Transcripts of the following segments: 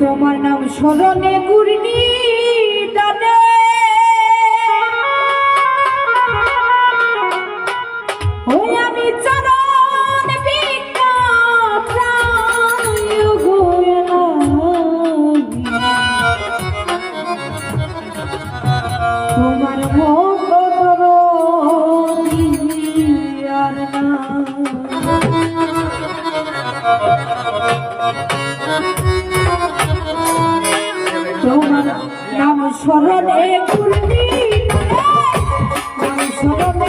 তোমার নাম স্মরণে গুর্ণী তোমার নাম স্মরণে কুর্তি নাম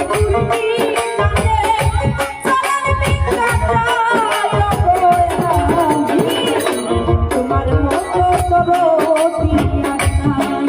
তোমার মতো করো তোমার নাই